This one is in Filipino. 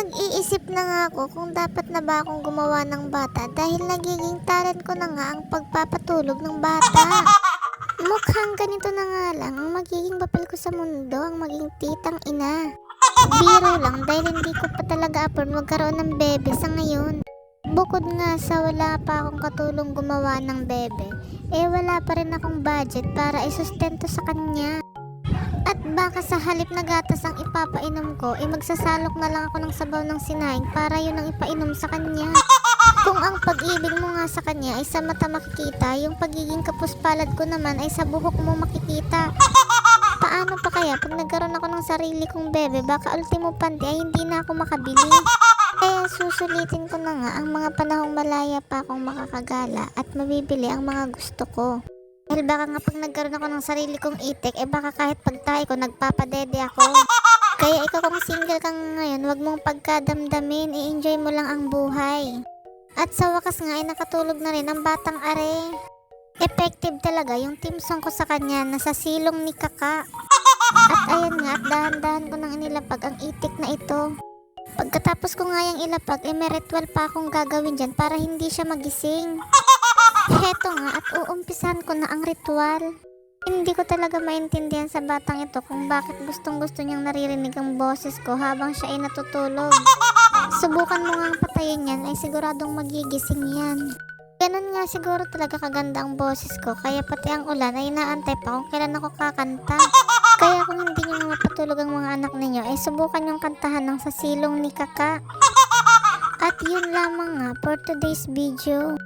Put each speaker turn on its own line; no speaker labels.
Nag-iisip na nga ako kung dapat na ba akong gumawa ng bata dahil nagiging talent ko na nga ang pagpapatulog ng bata. Mukhang ganito na nga lang ang magiging papel ko sa mundo ang maging titang ina. Biro lang dahil hindi ko pa talaga afford magkaroon ng bebe sa ngayon. Bukod nga sa wala pa akong katulong gumawa ng bebe, eh wala pa rin akong budget para isustento sa kanya. Baka sa halip na gatas ang ipapainom ko, eh magsasalok na lang ako ng sabaw ng sinaing para yun ang ipainom sa kanya. Kung ang pag-ibig mo nga sa kanya ay sa mata makikita, yung pagiging kapuspalad ko naman ay sa buhok mo makikita. Paano pa kaya pag nagkaroon ako ng sarili kong bebe, baka ultimo panty ay hindi na ako makabili. Kaya susulitin ko na nga ang mga panahong malaya pa akong makakagala at mabibili ang mga gusto ko. Dahil baka nga pag nagkaroon ako ng sarili kong itik, eh baka kahit pagtahi ko, nagpapadede ako. Kaya ikaw kung single ka ngayon, wag mong pagkadamdamin, i-enjoy mo lang ang buhay. At sa wakas nga ay nakatulog na rin ang batang are. Effective talaga yung team song ko sa kanya na sa silong ni Kaka. At ayan nga, at dahan-dahan ko nang inilapag ang itik na ito. Pagkatapos ko nga yung ilapag, eh may ritual pa akong gagawin dyan para hindi siya magising. At uumpisan ko na ang ritual. Hindi ko talaga maintindihan sa batang ito kung bakit gustong gusto niyang naririnig ang boses ko habang siya ay natutulog. Subukan mo nga ang patayin yan ay siguradong magigising yan. Ganun nga siguro talaga kaganda ang boses ko kaya pati ang ulan ay inaantay pa kung kailan ako kakanta. Kaya kung hindi niyo mapatulog ang mga anak ninyo ay subukan yung kantahan ng sa silong ni Kaka. At yun lamang nga for today's video.